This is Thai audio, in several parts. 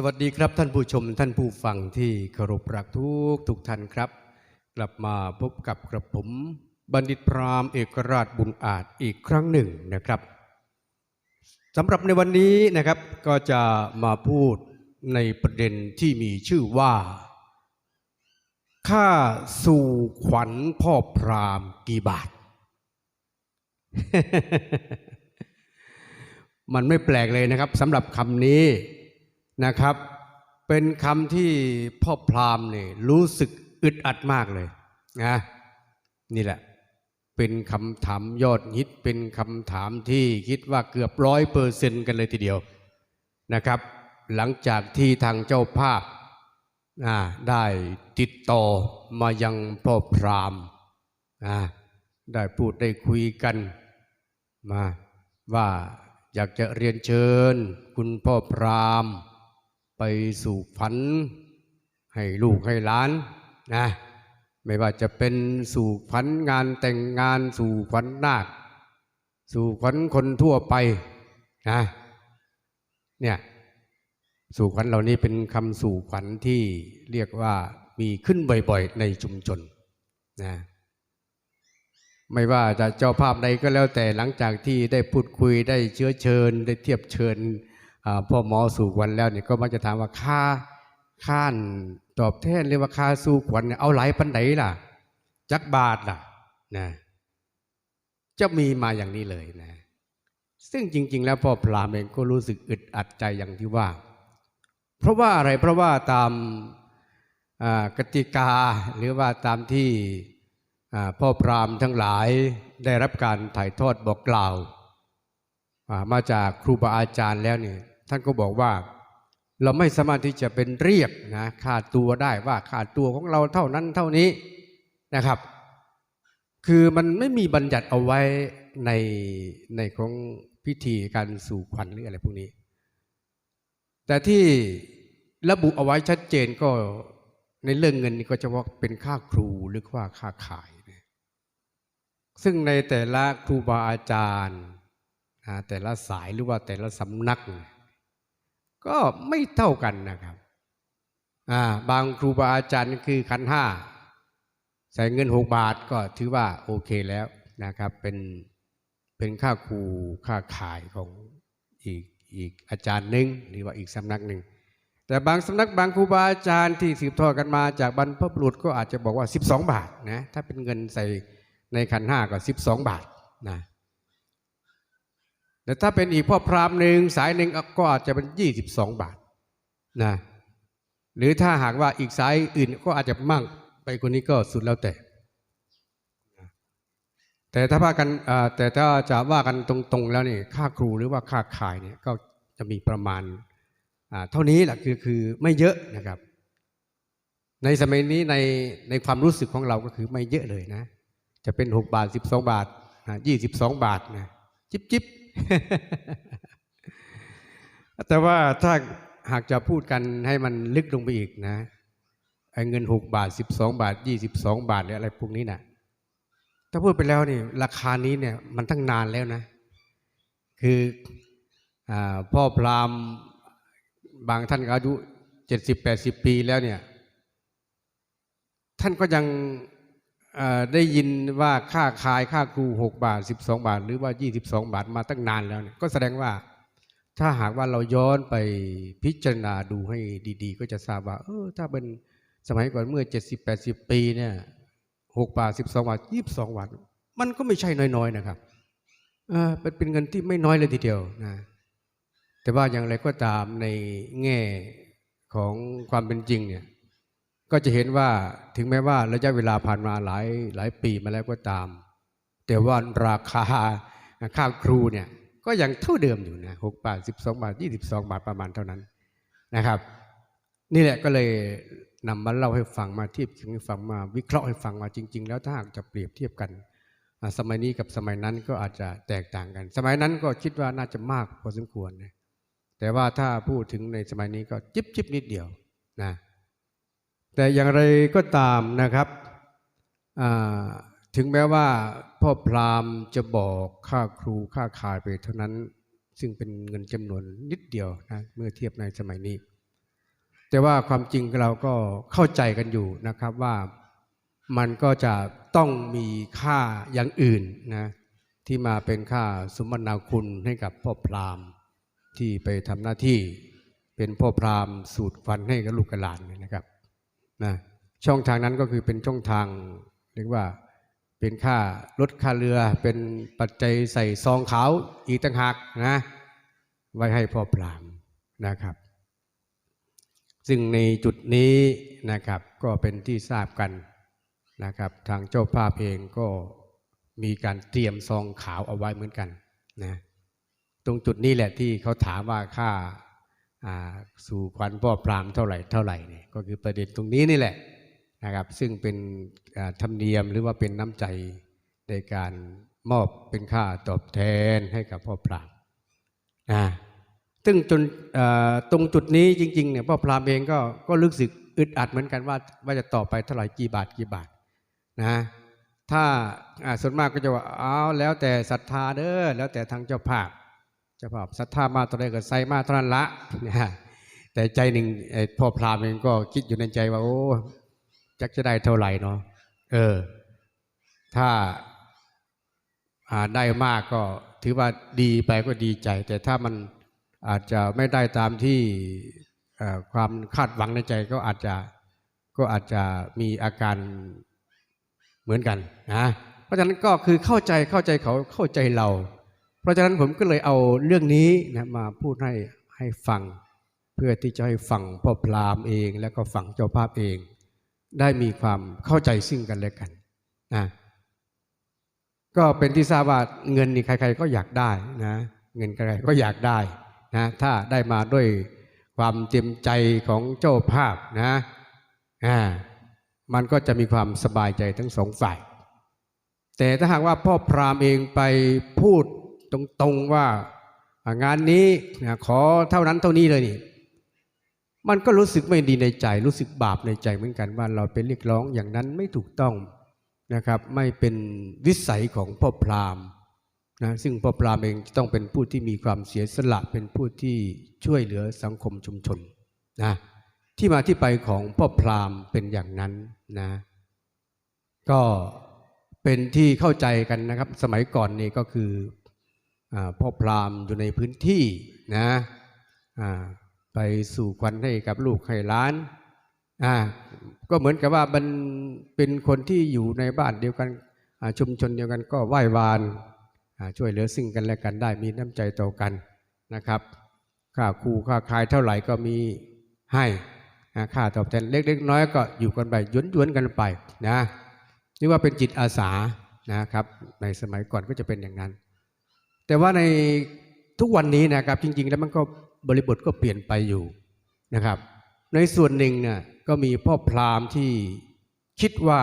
สวัสดีครับท่านผู้ชมท่านผู้ฟังที่เคารพรักทุกทุกท่านครับ กลับมาพบกับกระผม บัณฑิตพรามเอกราชบุญอาจอีกครั้งหนึ่งนะครับสำหรับในวันนี้นะครับก็จะมาพูดในประเด็นที่มีชื่อว่าค่าสู่ขวัญพ่อพรามกี่บาท มันไม่แปลกเลยนะครับสำหรับคำนี้ นะครับ เป็นคำที่พ่อพราหมณ์เนี่ยรู้สึกอึดอัดมากเลยนะนี่แหละ เป็นคำถามยอดฮิตเป็นคำถามที่คิดว่าเกือบร้อยเปอร์เซนต์กันเลยทีเดียวนะครับ หลังจากที่ทางเจ้าภาพได้ติดต่อมายังพ่อพราหมณ์ได้พูดได้คุยกันมาว่าอยากจะเรียนเชิญ คุณพ่อพราหมณ์ ไปสู่ฝัน ให้ลูกให้หลานนะไม่ว่าจะเป็นสู่ฝันงานแต่งงานสู่ฝันนาคสู่ฝันคนทั่วไปนะเนี่ยสู่ขวัญเหล่านี้เป็นคำสู่ขวัญที่เรียกว่ามีขึ้นบ่อยๆในชุมชนนะไม่ว่าจะเจ้าภาพใดก็แล้วแต่หลังจากที่ได้พูดคุยได้เชื้อเชิญ ได้เทียบเชิญ พ่อหมอสู่ขวัญแล้วเนี่ยก็มักจะถามว่าค่าค่านตอบแทนหรือว่าค่าสู่ขวัญเนี่ยเอาหลายปันไหนล่ะ จักบาทล่ะนะจะมีมาอย่างนี้เลยนะ ซึ่งจริง ๆ แล้วพ่อพรามเองก็รู้สึกอึดอัดใจอย่างที่ว่า เพราะว่าอะไรเพราะว่าตามกติกาหรือว่าตามที่พ่อพราหมณ์ทั้งหลายได้รับการถ่ายทอดบอกกล่าว มาจากครูบาอาจารย์แล้วนี่ท่านก็บอกว่าเราไม่สามารถที่จะเป็นเรียกนะค่าตัวได้ว่าค่าตัวของเราเท่านั้นเท่านี้นะครับ คือมันไม่มีบัญญัติเอาไว้ในในของพิธีการสู่ขวัญหรืออะไรพวกนี้ แต่ที่ระบุเอาไว้ชัดเจนก็ในเรื่องเงินนี่ก็จะว่าเป็นค่าครูหรือว่าค่าขาย ซึ่งในแต่ละครูบาอาจารย์ แต่ละสายหรือว่าแต่ละสำนัก ก็ไม่เท่ากันนะครับบางครูบาอาจารย์คือขันห้าใส่เงินหกบาทก็ถือว่าโอเคแล้วนะครับ เป็นเป็นค่าครูค่าขายของอีกอีกอาจารย์หนึ่งหรือว่าอีกสำนักหนึ่งแต่บางสำนักบางครูบาอาจารย์ที่สืบทอดกันมาจากบรรพบุรุษก็อาจจะบอกว่า 12 บาทนะถ้าเป็นเงินใส่ในขันห้าก็ 12 บาทนะ แต่ถ้าเป็นอีกพ่อพราหมณ์หนึ่งสายหนึ่งก็อาจจะเป็น22บาทนะหรือถ้าหากว่าอีกสายอื่นก็อาจจะมั่งไปคนนี้ก็สุดแล้วแต่ แต่ถ้าว่ากันแต่ถ้าจะว่ากันตรงๆแล้วนี่ค่าครูหรือว่าค่าขายเนี่ยก็จะมีประมาณเท่านี้แหละคือคือไม่เยอะนะครับ ในสมัยนี้ในในความรู้สึกของเราก็คือไม่เยอะเลยนะ จะเป็น 6 บาท 12 บาทยี่สิบสองบาทนะจิบจิบ แต่ว่าถ้าหากจะพูดกันให้มันลึกลงไปอีกนะไอ้เงิน6บาท12บสองบาท22บสองบาทหรืออะไรพวกนี้นะถ้าพูดไปแล้วนี่ราคานี้เนี่ยมันตั้งนานแล้วนะ คืออพ่อพราหมณ์บางท่านอายุเจ็ดสิบแปดสิบปีแล้วเนี่ย ท่านก็ยัง ได้ยินว่าค่าขายค่าครูหกบาทสิบสองบาท หรือว่ายี่สิบสองบาทมาตั้งนานแล้วเนี่ยก็แสดงว่าถ้าหากว่าเราย้อนไปพิจารณาดูให้ดี ๆ ก็จะทราบว่า เออ ถ้าเป็นสมัยก่อนเมื่อเจ็ดสิบแปดสิบปีเนี่ยหกบาทสิบสองบาทยี่สิบสองบาท มันก็ไม่ใช่น้อยๆนะครับเออเป็นเงินที่ไม่น้อยเลยทีเดียวนะแต่ว่าอย่างไรก็ตามในแง่ของความเป็นจริงเนี่ย ก็จะเห็นว่าถึงแม้ว่าระยะเวลาผ่านมาหลายหลายปีมาแล้วก็ตาม แต่ว่าราคาค่าครูเนี่ยก็ยังเท่าเดิมอยู่นะหกบาทสิบสองบาทยี่สิบสองบาทประมาณเท่านั้นนะครับ นี่แหละก็เลยนำมาเล่าให้ฟังมาเทียบให้ฟังมาวิเคราะห์ให้ฟังว่าจริง ๆ แล้วถ้าหากจะเปรียบเทียบกัน สมัยนี้กับสมัยนั้นก็อาจจะแตกต่างกัน สมัยนั้นก็คิดว่าน่าจะมากพอสมควรนะแต่ว่าถ้าพูดถึงในสมัยนี้ก็จิบจิบนิดเดียวนะ แต่อย่างไรก็ตามนะครับถึงแม้ว่าพ่อพราหมณ์จะบอกค่าครูค่าขายไปเท่านั้น ซึ่งเป็นเงินจำนวนนิดเดียวนะเมื่อเทียบในสมัยนี้ แต่ว่าความจริงเราก็เข้าใจกันอยู่นะครับว่ามันก็จะต้องมีค่าอย่างอื่นนะที่มาเป็นค่าสมนาคุณให้กับพ่อพราหมณ์ที่ไปทำหน้าที่เป็นพ่อพราหมณ์สูตรฟันให้กับลูกหลานนะครับ นะช่องทางนั้นก็คือเป็นช่องทางเรียกว่าเป็นค่ารถค่าเรือเป็นปัจจัยใส่ซองขาวอีกต่างหากนะไว้ให้พ่อพรามนะครับ ซึ่งในจุดนี้นะครับก็เป็นที่ทราบกันนะครับ ทางเจ้าภาพเองก็มีการเตรียมซองขาวเอาไว้เหมือนกันนะตรงจุดนี้แหละที่เขาถามว่าค่า สู่ขวัญพ่อพรามเท่าไหร่เท่าไหร่เนี่ยก็คือประเด็นตรงนี้นี่แหละนะครับ ซึ่งเป็นธรรมเนียมหรือว่าเป็นน้ำใจในการมอบเป็นค่าตอบแทนให้กับพ่อพรามนะซึ่งจนตรงจุดนี้จริงๆเนี่ยพ่อพรามเองก็ก็รู้สึกอึดอัดเหมือนกันว่าว่าจะต่อไปเท่าไหร่กี่บาทกี่บาทนะถ้าส่วนมากก็จะว่าเอาแล้วแต่ศรัทธาเด้อแล้วแต่ทางเจ้าภาพ จ้าภาพศรัทธามาเท่าไรกก็ใส่มาเท่านั้นละนะแต่ใจหนึ่งพ่อพรามเองก็คิดอยู่ในใจว่า โอ้จักจะได้เท่าไหร่เนาะเออ ถ้าอาได้มากก็ถือว่าดีไปก็ดีใจ แต่ถ้ามันอาจจะไม่ได้ตามที่ความคาดหวังในใจก็อาจจะก็อาจจะมีอาการเหมือนกันนะเพราะฉะนั้นก็คือเข้าใจเข้าใจเขาเข้าใจเรา ราะฉะนั้นผมก็เลยเอาเรื่องนี้นะมาพูดให้ให้ฟัง เพื่อที่จะให้ฟังพ่อพราหมณ์เอง แล้วก็ฟังเจ้าภาพเอง ได้มีความเข้าใจซึ่งกันและกันนะก็เป็นที่ทราบว่าเงินนี่ใคร ๆ ก็อยากได้นะเงินใครๆก็อยากได้นะถ้าได้มาด้วยความเต็มใจของเจ้าภาพนะอ่ามันก็จะมีความสบายใจทั้งสองฝ่าย แต่ถ้าหากว่าพ่อพราหมณ์เองไปพูด ตรงๆว่างานนี้ขอเท่านั้นเท่านี้เลยนี่มันก็รู้สึกไม่ดีในใจ รู้สึกบาปในใจเหมือนกันว่าเราเป็นเรียกร้องอย่างนั้นไม่ถูกต้องนะครับ ไม่เป็นวิสัยของพ่อพราหมณ์นะซึ่งพ่อพราหมณ์เองต้องเป็นผู้ที่มีความเสียสละเป็นผู้ที่ช่วยเหลือสังคมชุมชนนะที่มาที่ไปของพ่อพราหมณ์เป็นอย่างนั้นนะก็เป็นที่เข้าใจกันนะครับ สมัยก่อนนี่ก็คือ พ่อพราหมณ์อยู่ในพื้นที่นะไปสู่ควันให้กับลูกให้หล้านอ่าก็เหมือนกับว่ามันเป็นคนที่อยู่ในบ้านเดียวกันชุมชนเดียวกันก็ไหว้วานช่วยเหลือซึ่งกันและกันได้มีน้ำใจต่อกันนะครับค่าครูค่าคายเท่าไหร่ก็มีให้ค่าตอบแทนเล็กๆน้อยก็อยู่กันไปหยวนกันไปนะนี่ว่าเป็นจิตอาสานะครับ ในสมัยก่อนก็จะเป็นอย่างนั้น แต่ว่าในทุกวันนี้นะครับ จริง ๆ แล้วมันก็บริบทก็เปลี่ยนไปอยู่นะครับ ในส่วนหนึ่งเนี่ยก็มีพ่อพราหมณ์ที่คิดว่า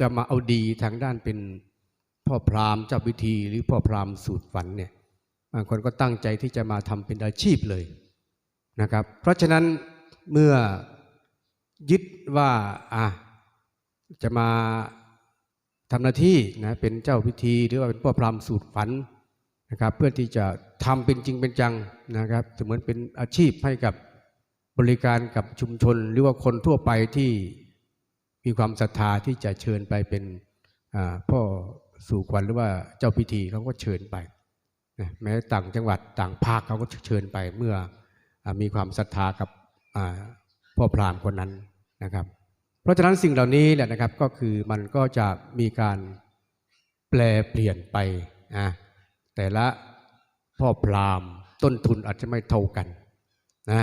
จะมาเอาดีทางด้านเป็นพ่อพราหมณ์เจ้าพิธี หรือพ่อพราหมณ์สูตรฝันเนี่ยบางคนก็ตั้งใจที่จะมาทำเป็นอาชีพเลยนะครับ เพราะฉะนั้นเมื่อยึดว่าอะจะมาทำหน้าที่นะเป็นเจ้าพิธี หรือว่าเป็นพ่อพราหมณ์สูตรฝัน นะครับเพื่อที่จะทำเป็นจริงเป็นจังนะครับจะเหมือนเป็นอาชีพให้กับบริการกับชุมชน หรือว่าคนทั่วไปที่มีความศรัทธาที่จะเชิญไปเป็นพ่อสู่ขวัญหรือว่าเจ้าพิธีเขาก็เชิญไปนะแม้ต่างจังหวัดต่างภาคเขาก็เชิญไปเมื่ออมีความศรัทธากับพ่อพราหมณ์คนนั้นนะครับ เพราะฉะนั้นสิ่งเหล่านี้แหละนะครับก็คือมันก็จะมีการแปลเปลี่ยนไปนะ แต่ละพ่อพราหมณ์ ต้นทุนอาจจะไม่เท่ากันนะ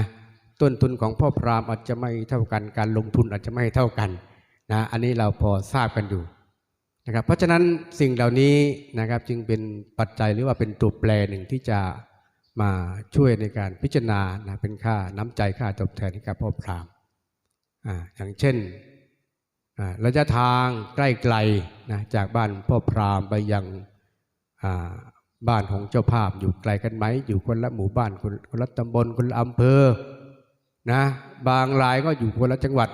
ต้นทุนของพ่อพราหมณ์อาจจะไม่เท่ากัน การลงทุนอาจจะไม่เท่ากันนะอันนี้เราพอทราบกันอยู่นะครับเพราะฉะนั้นสิ่งเหล่านี้นะครับจึงเป็นปัจจัยหรือว่าเป็นตัวแปรหนึ่งที่จะมาช่วยในการพิจารณานะเป็นค่าน้ำใจค่าตอบแทนให้กับพ่อพราหมณ์อ่าอย่างเช่นอ่าระยะทางใกล้ไกลนะจากบ้านพ่อพราหมณ์ไปยังอ่า บ้านของเจ้าภาพอยู่ไกลกันไหม อยู่คนละหมู่บ้านคนคนละตำบลคนละอำเภอนะบางรายก็อยู่คนละจังหวัด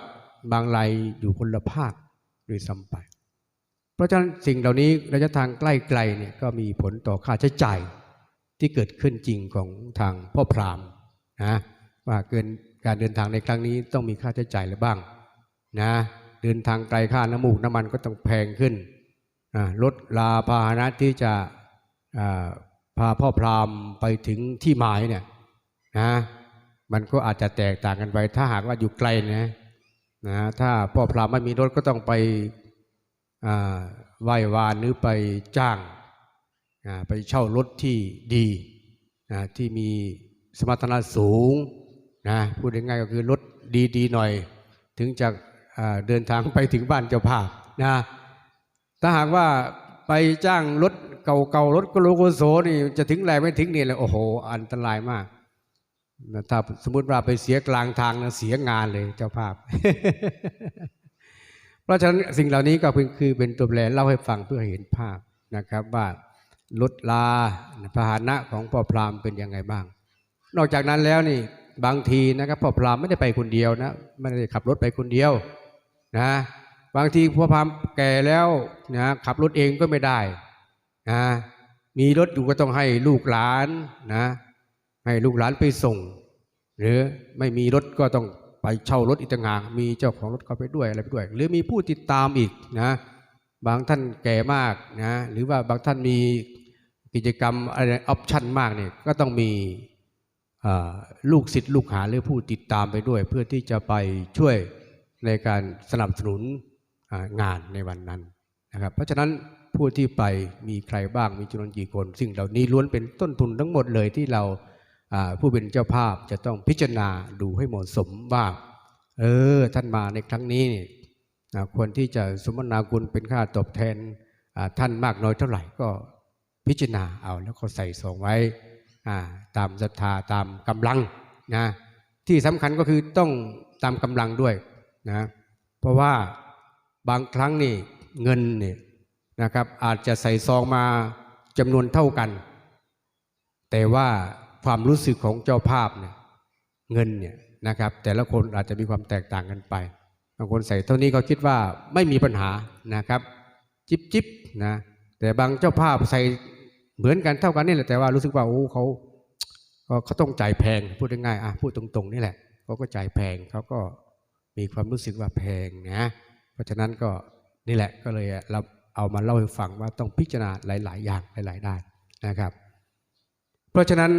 บางรายอยู่คนละภาคด้วยซ้ำไป เพราะฉะนั้นสิ่งเหล่านี้ระยะทางใกล้ๆเนี่ยก็มีผลต่อค่าใช้จ่ายที่เกิดขึ้นจริงของทางพ่อพราหมณ์นะว่าเกินการเดินทางในครั้งนี้ต้องมีค่าใช้จ่ายหรือบ้างนะเดินทางไกลค่าน้ำมูกน้ำมันก็ต้องแพงขึ้นรถลาพาหนะที่จะ พาพ่อพรามไปถึงที่หมายเนี่ยนะมันก็อาจจะแตกต่างกันไป ถ้าหากว่าอยู่ไกลนะนะถ้าพ่อพรามไม่มีรถก็ต้องไปอ่าไหว้วานหรือไปจ้างไปเช่ารถที่ดีนะที่มีสมรรถนะสูงนะพูดง่ายๆก็คือรถดีๆหน่อย ถึงจะเดินทางไปถึงบ้านเจ้าภาพนะถ้าหากว่า ไปจ้างรถเก่าๆรถกโลโกโซนี่จะถึงแรงไม่ถึงนี่เลยโอ้โห อันตรายมากนะถ้าสมมติว่าไปเสียกลางทางนะเสียงานเลยเจ้าภาพ เพราะฉะนั้นสิ่งเหล่านี้ก็คือคือเป็นตัวแปรเล่าให้ฟังเพื่อเห็นภาพนะครับว่ารถลาพาหนะของพ่อพราหมณ์เป็นยังไงบ้าง นอกจากนั้นแล้วนี่บางทีนะครับพ่อพราหมณ์ไม่ได้ไปคนเดียวนะไม่ได้ขับรถไปคนเดียวนะ บางทีพ่อพามแก่แล้วนะขับรถเองก็ไม่ได้นะมีรถอยู่ก็ต้องให้ลูกหลานนะให้ลูกหลานไปส่ง หรือไม่มีรถก็ต้องไปเช่ารถอีกต่างหากมีเจ้าของรถเข้าไปด้วยอะไรไปด้วย หรือมีผู้ติดตามอีกนะบางท่านแก่มากนะหรือว่าบางท่านมีกิจกรรมอะไรออปชั่นมากเนี่ยก็ต้องมีลูกศิษย์ลูกหาหรือผู้ติดตามไปด้วย เพื่อที่จะไปช่วยในการสนับสนุน งานในวันนั้นนะครับ เพราะฉะนั้นผู้ที่ไปมีใครบ้างมีจำนวนกี่คนสิ่งเหล่านี้ล้วนเป็นต้นทุนทั้งหมดเลยที่เราผู้เป็นเจ้าภาพจะต้องพิจารณาดูให้เหมาะสมว่าเออท่านมาในครั้งนี้ควรที่จะสมนาคุณเป็นค่าตอบแทนท่านมากน้อยเท่าไหร่ก็พิจารณาเอาแล้วก็ใส่ซองไว้ตามศรัทธาตามกำลังนะที่สำคัญก็คือต้องตามกำลังด้วยนะเพราะว่า บางครั้งนี่เงินเนี่ยนะครับอาจจะใส่ซองมาจำนวนเท่ากัน แต่ว่าความรู้สึกของเจ้าภาพเนี่ยเงินเนี่ยนะครับแต่ละคนอาจจะมีความแตกต่างกันไป บางคนใส่เท่านี้ก็คิดว่าไม่มีปัญหานะครับจิบจิบนะแต่บางเจ้าภาพใส่เหมือนกันเท่ากันนี่แหละแต่ว่ารู้สึกว่าโอ้เขาเขาต้องจ่ายแพงพูดง่ายๆอะพูดตรงๆนี่แหละเขาก็จ่ายแพงเขาก็มีความรู้สึกว่าแพงนะ ราะฉะนั้นก็นี่แหละก็เลยเราเอามาเล่าให้ฟังว่าต้องพิจารณาหลาย ๆ อย่างหลาย ๆ ด้านนะครับ เพราะฉะนั้น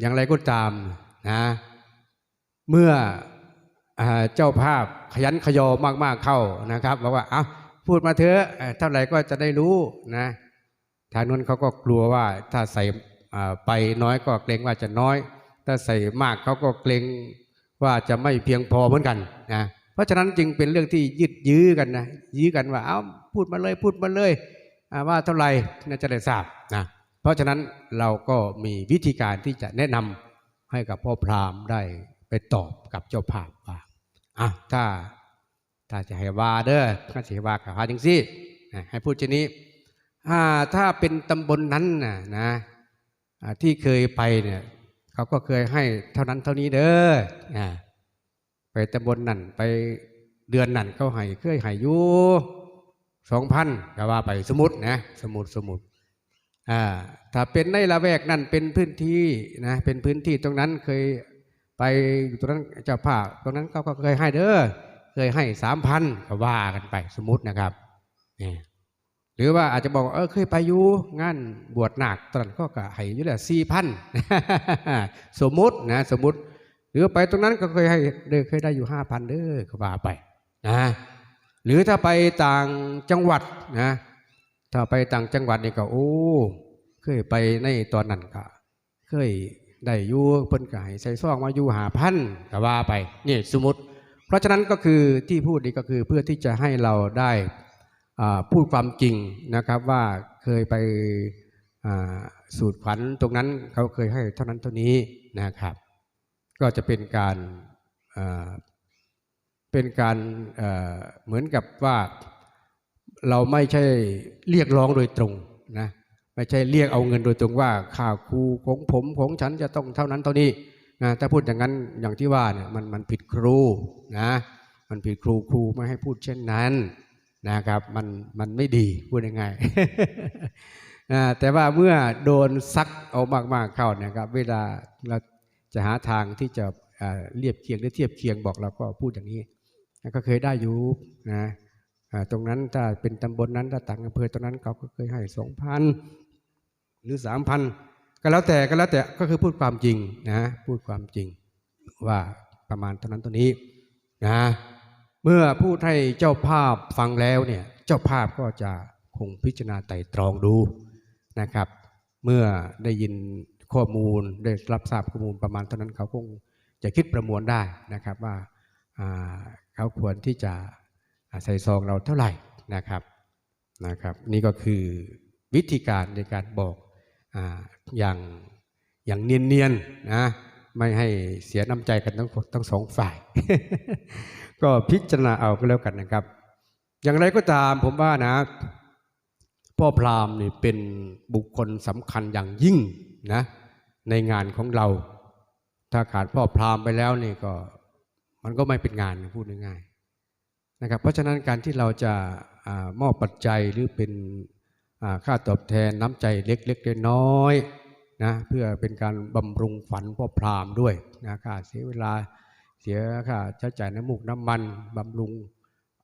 อย่างไรก็ตามนะเมื่ออเจ้าภาพขยันขยอมาก ๆ เข้านะครับบอกว่าเอาพูดมาเถอะเท่าไหร่ก็จะได้รู้นะทางนู้นเขาก็กลัวว่าถ้าใส่ไปน้อยก็เกรงว่าจะน้อย ถ้าใส่มากเขาก็เกรงว่าจะไม่เพียงพอเหมือนกันนะเราะฉะนั้นจึงเป็นเรื่องที่ยืดยื้อกันนะยื้อกันว่าเอาพูดมาเลยพูดมาเลยว่าเท่าไหร่น่าจะได้ทราบนะเพราะฉะนั้นเราก็มีวิธีการที่จะแนะนำให้กับพ่อพราหมณ์ได้ไปตอบกับเจ้าภาพว่าอะถ้าถ้าจะให้ว่าเด้อถ้าจะให้ว่ากับพาจังซี่ให้พูดเช่นนี้อ่าถ้าเป็นตำบลนนั้นนะนะที่เคยไปเนี่ยเขาก็เคยให้เท่านั้นเท่านี้เด้ออ่า ไปตำบลนั่นไปเดือนนั่นเขาให้เคยให้อยู่สองพันก็ว่าไปสมมตินะสมมติสมมติอ่าถ้าเป็นในละแวกนั่นเป็นพื้นที่นะเป็นพื้นที่ตรงนั้นเคยไปอยู่ตรงนั้นเจ้าภาพตรงนั้นเขาก็เคยให้เด้อเคยให้สามพันก็ว่ากันไปสมมตินะครับนี่หรือว่าอาจจะบอกเออเคยไปอยู่งานบวชหนักตอนนั้นก็ให้อยู่แหละสี่พันสมมุตินะสมมุติ หรือไปตรงนั้นก็เคยให้เด้อเคยได้อยู่ห้าพันเด้อก็ว่าไปนะหรือถ้าไปต่างจังหวัดนะถ้าไปต่างจังหวัดนี่ก็โอ้เคยไปในตอนนั้นก็เคยได้ยู่เพิ่นก็ให้ใส่ซองมาอยู่หาพันก็ว่าไปนี่สมมติ เพราะฉะนั้นก็คือที่พูดนี่ก็คือเพื่อที่จะให้เราได้อ่าพูดความจริงนะครับว่าเคยไปอ่าสูตรขวัญตรงนั้นเขาเคยให้เท่านั้นเท่านี้นะครับ ก็จะเป็นการเป็นการเหมือนกับว่าเราไม่ใช่เรียกร้องโดยตรงนะไม่ใช่เรียกเอาเงินโดยตรงว่าค่าครูของผมของฉันจะต้องเท่านั้นเท่านี้นะถ้าพูดอย่างนั้นอย่างที่ว่าเนี่ยมันมันผิดครูนะมันผิดครูครูไม่ให้พูดเช่นนั้นนะครับมันมันไม่ดีพูดยังไงนะแต่ว่าเมื่อโดนซักเอามากๆเข้าเนะครับ เวลาเรา จะหาทางที่จะเรียบเคียงหรือเทียบเคียงบอกเราก็พูดอย่างนี้ก็เคยได้อยู่นะตรงนั้นถ้าเป็นตำบลนั้นถ้าต่างอำเภอตรงนั้นเขาก็เคยให้สองพันหรือสามพันก็แล้วแต่ก็แล้วแต่ก็คือพูดความจริงนะพูดความจริงว่าประมาณเท่านั้นตัวนี้นะเมื่อพูดให้เจ้าภาพฟังแล้วเนี่ยเจ้าภาพก็จะคงพิจารณาไต่ตรองดูนะครับ เมื่อได้ยิน ข้อมูลได้รับทราบข้อมูลประมาณเท่านั้นเขาคงจะคิดประมวลได้นะครับว่าเขาควรที่จะใส่ซองเราเท่าไหร่นะครับนะครับ นี่ก็คือวิธีการในการบอกออย่างอย่างเนียนๆนะไม่ให้เสียน้ำใจกันทั้งทั้งสองฝ่าย ก็พิจารณาเอาก็แล้วกันนะครับ อย่างไรก็ตามผมว่านะ พ่อพราหมณ์นี่เป็นบุคคลสำคัญอย่างยิ่ง นะในงานของเรา ถ้าขาดพ่อพราหมณ์ไปแล้วนี่ก็มันก็ไม่เป็นงานพูดง่ายๆนะครับเพราะฉะนั้นการที่เราจะอมอบปัจจัยหรือเป็นค่าตอบแทนน้ำใจเล็กๆน้อยๆนะเพื่อเป็นการบำรุงฝันพ่อพราหมณ์ด้วยนะค่าเสียเวลาเสียค่าใช้จ่ายน้ำมูกน้ำมันบำรุง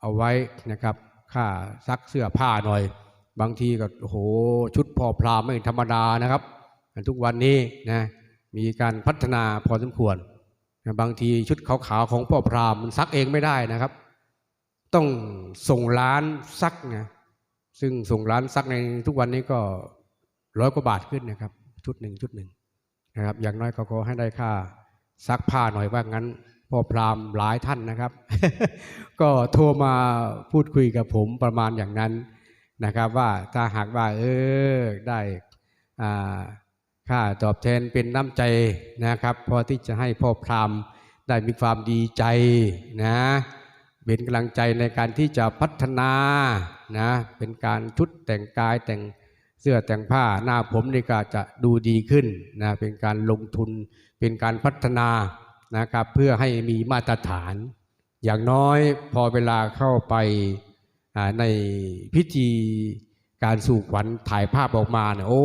เอาไว้นะครับค่าซักเสื้อผ้าหน่อย บางทีก็โอ้โหชุดพ่อพราหมณ์ไม่ธรรมดานะครับ ทุกวันนี้นะมีการพัฒนาพอสมควร บางทีชุดขาวๆของพ่อพราหมณ์มันซักเองไม่ได้นะครับ ต้องส่งร้านซักนะซึ่งส่งร้านซักในทุกวันนี้ก็ร้อยกว่าบาทขึ้นนะครับ ชุดหนึ่งชุดหนึ่งนะครับ อย่างน้อยเขาก็ให้ได้ค่าซักผ้าหน่อยว่างั้นพ่อพราหมหลายท่านนะครับ ก็โทรมาพูดคุยกับผมประมาณอย่างนั้นนะครับ ว่าถ้าหากว่า เออได้อ่า ค่าตอบแทนเป็นน้ำใจนะครับ พอที่จะให้พ่อพราหมณ์ได้มีความดีใจนะเป็นกำลังใจในการที่จะพัฒนานะเป็นการชุดแต่งกายแต่งเสื้อแต่งผ้าหน้าผมนี่ก็จะดูดีขึ้นนะเป็นการลงทุนเป็นการพัฒนานะครับเพื่อให้มีมาตรฐาน อย่างน้อยพอเวลาเข้าไปในพิธีการสู่ขวัญถ่ายภาพออกมาเนี่ยโอ้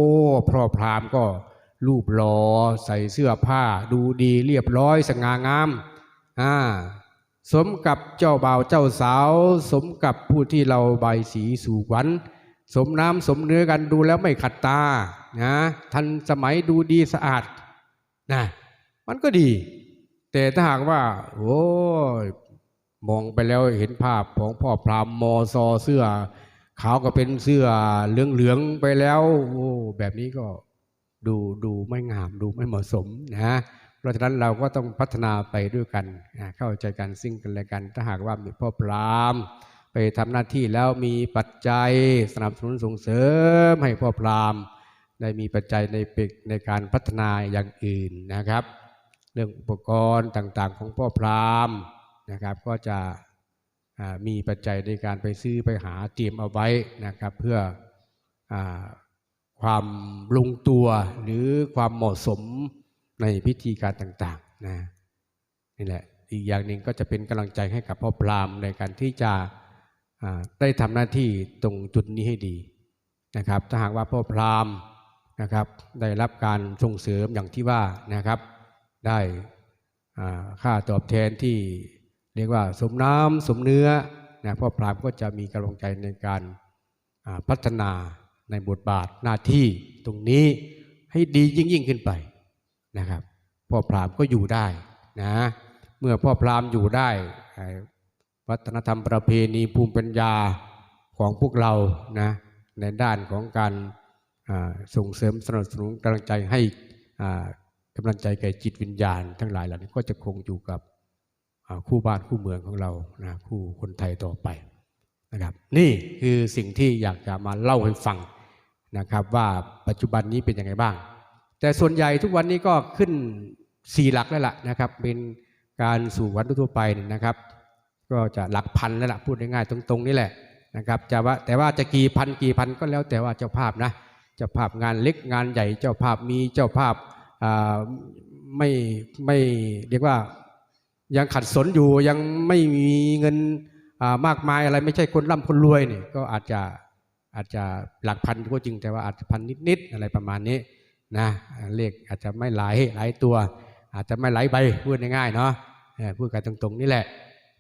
พ่อพราหมณ์ก็ รูปหล่อใส่เสื้อผ้า ดูดีเรียบร้อยสง่างามอ่าสมกับเจ้าบ่าวเจ้าสาว สมกับผู้ที่เราใบายสีสู่ขวัญสมน้ำสมเนื้อกันดูแล้วไม่ขัดตานะทันสมัยดูดีสะอาดนะมันก็ดี แต่ถ้าหากว่า โอ้ยมองไปแล้วเห็นภาพของพ่อพรามมอซอเสื้อขาวก็เป็นเสื้อเหลืองๆไปแล้ว โอ้แบบนี้ก็ ดูดูไม่งามดูไม่เหมาะสมนะเพราะฉะนั้นเราก็ต้องพัฒนาไปด้วยกันนะเข้าใจกันซึ่งกันและกัน ถ้าหากว่ามีพ่อพรามไปทำหน้าที่แล้วมีปัจจัยสนับสนุนส่งเสริมให้พ่อพรามได้มีปัจจัยในเปในการพัฒนาอย่างอื่นนะครับ เรื่องอุปกรณ์ต่างๆ ของพ่อพรามนะครับ ก็จะมีปัจจัยในการไปซื้อไปหาเตรียมเอาไว้นะครับ เพื่ออ ความลงตัวหรือความเหมาะสมในพิธีการต่างๆนะนี่แหละอีกอย่างหนึ่งก็จะเป็นกำลังใจให้กับพ่อพรามในการที่จะได้ทำหน้าที่ตรงจุดนี้ให้ดีนะครับ ถ้าหากว่าพ่อพรามนะครับ ได้รับการส่งเสริมอย่างที่ว่านะครับ ได้ค่าตอบแทนที่เรียกว่าสมน้ำสมเนื้อนะพ่อพรามก็จะมีกำลังใจในการพัฒนา ในบทบาทหน้าที่ตรงนี้ให้ดียิ่งยิ่งขึ้นไปนะครับพ่อพรามก็อยู่ได้นะเมื่อพ่อพรามอยู่ได้ วัฒนธรรมประเพณีภูมิปัญญาของพวกเรานะในด้านของการส่งเสริมสนับสนุนกำลังใจให้กำลังใจแก่จิตวิญญาณ ทั้งหลายเหล่านี้ก็จะคงอยู่กับคู่บ้านคู่เมืองของเรานะคู่คนไทยต่อไปนะครับนี่คือสิ่งที่อยากจะมาเล่าให้ฟัง นะครับว่าปัจจุบันนี้เป็นยังไงบ้าง แต่ส่วนใหญ่ทุกวันนี้ก็ขึ้นสี่หลักแล้วล่ะนะครับ เป็นการสู่วันทั่วไปนะครับ ก็จะหลักพันแล้วล่ะพูดง่ายๆตรงๆนี่แหละนะครับจะว่าแต่ว่าจะกี่พันกี่พันก็แล้วแต่ว่าเจ้าภาพนะเจ้าภาพงานเล็กงานใหญ่เจ้าภาพมีเจ้าภาพไม่ไม่เรียกว่ายังขัดสนอยู่ยังไม่มีเงินมากมายอะไรไม่ใช่คนร่ำคนรวยนี่ก็อาจจะ อาจจะหลักพันก็จริงแต่ว่าอาจจะพันนิดๆอะไรประมาณนี้นะเลขอาจจะไม่หลายหลายตัว อาจจะไม่หลไปพูดง่ายๆเนาะพูดกันตรงๆนี่แหละ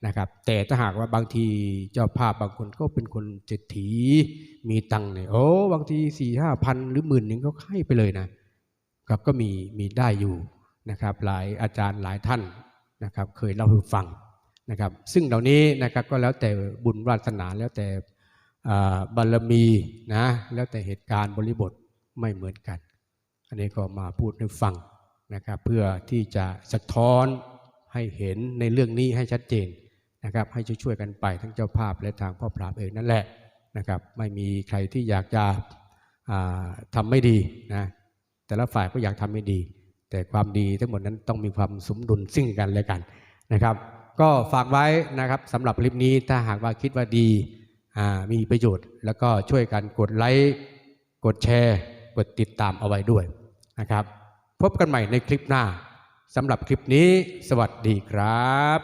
นะครับ แต่ถ้าหากว่าบางทีเจ้าภาพบางคนก็เป็นคนเศรษฐีมีตังค์เนี่ยโอ้บางทีสี่ห้าพันหรือหมื่นหนึ่งก็ให้ไปเลยนะครับก็มีมีได้อยู่นะครับ หลายอาจารย์หลายท่านนะครับ เคยเล่าให้ฟังนะครับ ซึ่งเหล่านี้นะครับก็แล้วแต่บุญวาสนาแล้วแต่ บารมีนะแล้วแต่เหตุการณ์บริบทไม่เหมือนกัน อันนี้ก็มาพูดให้ฟังนะครับเพื่อที่จะสะท้อนให้เห็นในเรื่องนี้ให้ชัดเจนนะครับให้ช่วยๆกันไปทั้งเจ้าภาพและทางพ่อพรามเองนั่นแหละนะครับไม่มีใครที่อยากจะอ่าทำไม่ดีนะแต่ละฝ่ายก็อยากทำไม่ดี แต่ความดีทั้งหมดนั้นต้องมีความสมดุลซึ่งกันและกันนะครับ ก็ฝากไว้นะครับสำหรับคลิปนี้ถ้าหากว่าคิดว่าดี มีประโยชน์ แล้วก็ช่วยกันกดไลค์กดแชร์ กดติดตามเอาไว้ด้วยนะครับ พบกันใหม่ในคลิปหน้าสำหรับคลิปนี้ สวัสดีครับ